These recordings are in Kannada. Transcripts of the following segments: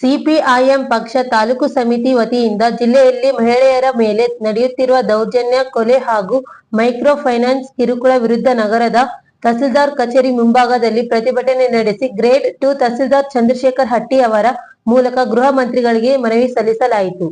ಸಿಪಿಐಎಂ ಪಕ್ಷ ತಾಲೂಕು ಸಮಿತಿ ವತಿಯಿಂದ ಜಿಲ್ಲೆಯಲ್ಲಿ ಮಹಿಳೆಯರ ಮೇಲೆ ನಡೆಯುತ್ತಿರುವ ದೌರ್ಜನ್ಯ, ಕೊಲೆ ಹಾಗೂ ಮೈಕ್ರೋ ಫೈನಾನ್ಸ್ ಕಿರುಕುಳ ವಿರುದ್ಧ ನಗರದ ತಹಸೀಲ್ದಾರ್ ಕಚೇರಿ ಮುಂಭಾಗದಲ್ಲಿ ಪ್ರತಿಭಟನೆ ನಡೆಸಿ ಗ್ರೇಡ್ ಟು ತಹಸೀಲ್ದಾರ್ ಚಂದ್ರಶೇಖರ್ ಹಟ್ಟಿ ಅವರ ಮೂಲಕ ಗೃಹ ಮಂತ್ರಿಗಳಿಗೆ ಮನವಿ ಸಲ್ಲಿಸಲಾಯಿತು.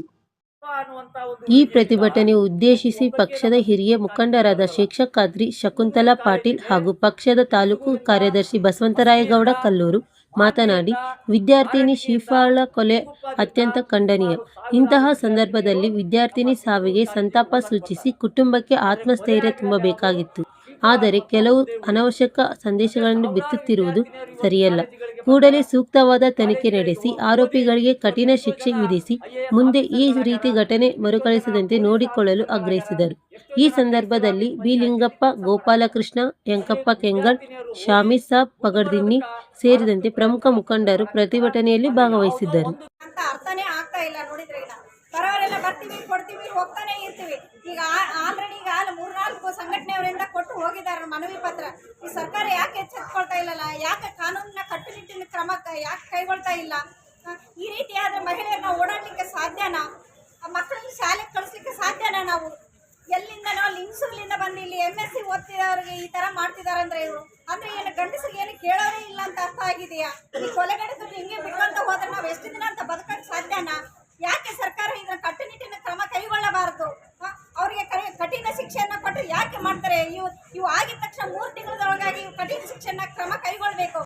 ಈ ಪ್ರತಿಭಟನೆ ಉದ್ದೇಶಿಸಿ ಪಕ್ಷದ ಹಿರಿಯ ಮುಖಂಡರಾದ ಶಿಕ್ಷಕಾದ್ರಿ ಶಕುಂತಲಾ ಪಾಟೀಲ್ ಹಾಗೂ ಪಕ್ಷದ ತಾಲೂಕು ಕಾರ್ಯದರ್ಶಿ ಬಸವಂತರಾಯಗೌಡ ಕಲ್ಲೂರು ಮಾತನಾಡಿ, ವಿದ್ಯಾರ್ಥಿನಿ ಶಿಫಾಳ ಕೊಲೆ ಅತ್ಯಂತ ಖಂಡನೀಯ. ಇಂತಹ ಸಂದರ್ಭದಲ್ಲಿ ವಿದ್ಯಾರ್ಥಿನಿ ಸಾವಿಗೆ ಸಂತಾಪ ಸೂಚಿಸಿ ಕುಟುಂಬಕ್ಕೆ ಆತ್ಮಸ್ಥೈರ್ಯ ತುಂಬಬೇಕಾಗಿತ್ತು. ಆದರೆ ಕೆಲವು ಅನವಶ್ಯಕ ಸಂದೇಶಗಳನ್ನು ಬಿತ್ತುತ್ತಿರುವುದು ಸರಿಯಲ್ಲ. ಕೂಡಲೇ ಸೂಕ್ತವಾದ ತನಿಖೆ ನಡೆಸಿ, ಆರೋಪಿಗಳಿಗೆ ಕಠಿಣ ಶಿಕ್ಷೆ ವಿಧಿಸಿ, ಮುಂದೆ ಈ ರೀತಿ ಘಟನೆ ಮರುಕಳಿಸದಂತೆ ನೋಡಿಕೊಳ್ಳಲು ಆಗ್ರಹಿಸಿದರು. ಈ ಸಂದರ್ಭದಲ್ಲಿ ಬಿಲಿಂಗಪ್ಪ, ಗೋಪಾಲಕೃಷ್ಣ ಯಂಕಪ್ಪ ಕೆಂಗಲ್ ಶಾಮಿಸಾಬ್ ಪಗಡ್ದಿನ್ನಿ ಸೇರಿದಂತೆ ಪ್ರಮುಖ ಮುಖಂಡರು ಪ್ರತಿಭಟನೆಯಲ್ಲಿ ಭಾಗವಹಿಸಿದ್ದರು. ಇಲ್ಲ ನೋಡಿದ್ರೆ ಈಗ. ಬರೋರೆಲ್ಲ ಬರ್ತೀವಿ, ಕೊಡ್ತೀವಿ, ಹೋಗ್ತಾನೆ ಇರ್ತೀವಿ. ಈಗ ಆಲ್ರೆಡಿ ಈಗ ಮೂರ್ನಾಲ್ಕು ಸಂಘಟನೆಯವರಿಂದ ಕೊಟ್ಟು ಹೋಗಿದ್ದಾರೆ ಮನವಿ ಪತ್ರ. ಈ ಸರ್ಕಾರ ಯಾಕೆ ಎಚ್ಚೆತ್ಕೊಳ್ತಾ ಇಲ್ಲಲ್ಲ? ಯಾಕೆ ಕಾನೂನಿನ ಕಟ್ಟುನಿಟ್ಟಿನ ಕ್ರಮ ಯಾಕೆ ಕೈಗೊಳ್ತಾ ಇಲ್ಲ? ಈ ರೀತಿ ಆದ್ರೆ ಮಹಿಳೆಯರನ್ನ ಓಡಾಡ್ಲಿಕ್ಕೆ ಸಾಧ್ಯನಾ? ಮಕ್ಕಳನ್ನ ಶಾಲೆಗೆ ಕಳಿಸ್ಲಿಕ್ಕೆ ಸಾಧ್ಯನಾ ನಾವು? ಎಲ್ಲಿಂದನೋ ಲಿಂಗ್ಸೂರ್ಲಿಂದ ಬಂದು ಇಲ್ಲಿ ಎಂ ಎಸ್ ಸಿ ಓದ್ತಿದವ್ರಿಗೆ ಈ ತರ ಮಾಡ್ತಿದಾರೆ ಅಂದ್ರೆ ಇವರು. ಅಂದ್ರೆ ಏನು ಗಂಡಸಿಗೆ ಏನು ಕೇಳೋರೇ ಇಲ್ಲ ಅಂತ ಅರ್ಥ ಆಗಿದೆಯಾ? ಈ ಕೊಲೆಗಡದ್ರು ಹಿಂಗೆ ಬಿಟ್ಕೊಂತ ಹೋದ್ರೆ ಮದ್ಯನ ಯಾಕೆ ಸರ್ಕಾರ ಇದರ ಕಟ್ಟುನಿಟ್ಟಿನ ಕ್ರಮ ಕೈಗೊಳ್ಳಬಾರದು? ಅವರಿಗೆ ಕಠಿಣ ಶಿಕ್ಷೆಯನ್ನ ಕೊಟ್ಟರೆ ಯಾಕೆ ಮಾಡ್ತಾರೆ? ಇವು ಇವು ಆಗಿದ ತಕ್ಷಣ ಮೂರು ತಿಂಗಳೊಳಗಾಗಿ ಕಠಿಣ ಶಿಕ್ಷೆಯನ್ನ ಕ್ರಮ ಕೈಗೊಳ್ಬೇಕು.